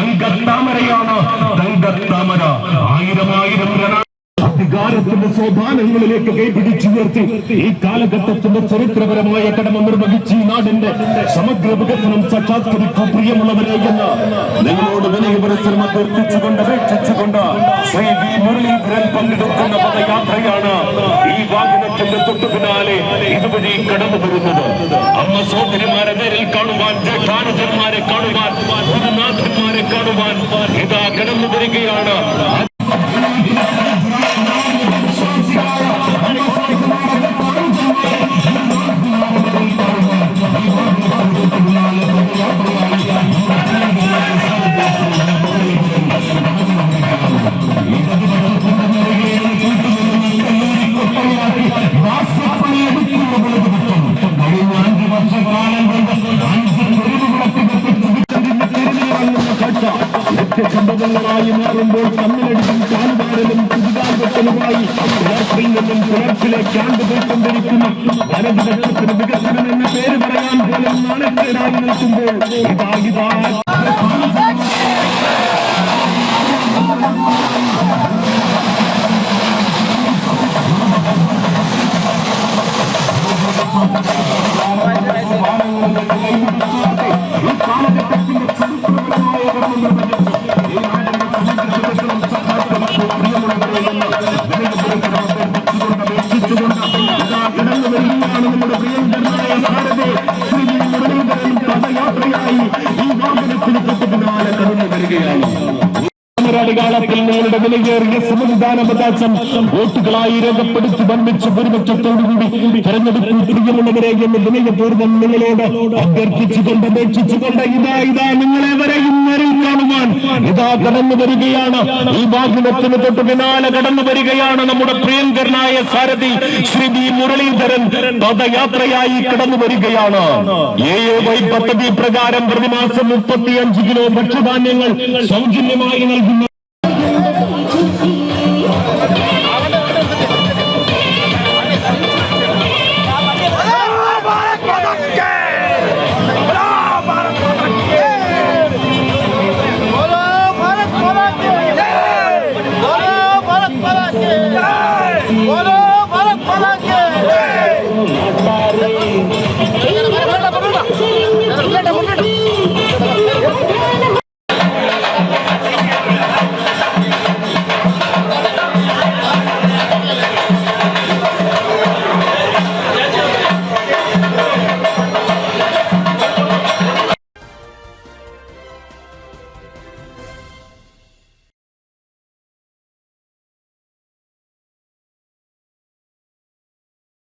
തങ്കത്താമരയാണ് തങ്കത്താമര ആയിരം ആയിരം അധികാരത്തിന്റെ സോപാനങ്ങളിലേക്ക് കൈപിടിച്ചുയർത്തി ഈ കാലഘട്ടത്തിന്റെ ചരിത്രപരമായ കടമ നിർവഹിച്ച് ഈ നാടിന്റെ സമഗ്ര വികസനം സാക്ഷാത്കരിക്കൂ പ്രിയമുള്ളവരെ എന്ന് നിങ്ങളോട് വിനയ പരിശ്രമം അഭ്യർത്ഥിച്ചുകൊണ്ട് അപേക്ഷിച്ചുകൊണ്ട് ശ്രീ വി. മുരളീധരൻ പങ്കെടുക്കുന്ന പദയാത്രയാണ് ഈ വാഹനത്തിന്റെ തൊട്ടു പിന്നാലെ ഇതുവഴി കടന്നു വരുന്നത്. അമ്മ സോദരിമാരെ നേരിൽ കാണുവാൻ കാണുവാൻ ഗുരുനാഥന്മാരെ കാണുവാൻ സംഭവങ്ങളായി മാറുമ്പോൾ തമ്മിലടിച്ചും ചാലുപാടലും പുതുകാൽവെട്ടലുമായി പുലർപ്പിൽ നിന്നും പുലർപ്പിലേക്ക് ആണ്ടുപോയിക്കൊണ്ടിരിക്കുന്ന വലതുപക്ഷത്തിന് വികസനം എന്ന പേര് പറയാൻ പോലും നാണക്കേടായി നിൽക്കുമ്പോൾ ഇതാ ഇതാ. ഈ പദയാത്രയായി ഈ വാഹനത്തിന് തൊട്ടു പിന്നാലെ കടന്നു വരികയാണ് പോരാളികാലത്തിൽ നിങ്ങളുടെ വിലയേറിയ സമ്മതിദാന അവകാശം വോട്ടുകളായി രേഖപ്പെടുത്തി വൻപിച്ച് ഭൂരിപക്ഷത്തോടുകൂടി തെരഞ്ഞെടുപ്പിൽ പ്രിയമുള്ളവരെ എന്ന് വിനയപൂർവം നിങ്ങളോട് അഭ്യർത്ഥിച്ചുകൊണ്ട് അപേക്ഷിച്ചുകൊണ്ട് ഇതാ ഇതാ നിങ്ങളെ വരെയും നേരിൽ കാണുവാൻ ഇതാ കടന്നു വരികയാണ്. ഈ വാഹനത്തിന് തൊട്ട് പിന്നാലെ കടന്നു വരികയാണ് നമ്മുടെ പ്രിയങ്കരനായ സാരഥി ശ്രീ ബി മുരളീധരൻ പദയാത്രയായി കടന്നു വരികയാണ്. എ വൈ പദ്ധതി പ്രകാരം പ്രതിമാസം മുപ്പത്തിയഞ്ച് കിലോ ഭക്ഷ്യധാന്യങ്ങൾ സൗജന്യമായി നൽകുന്ന. see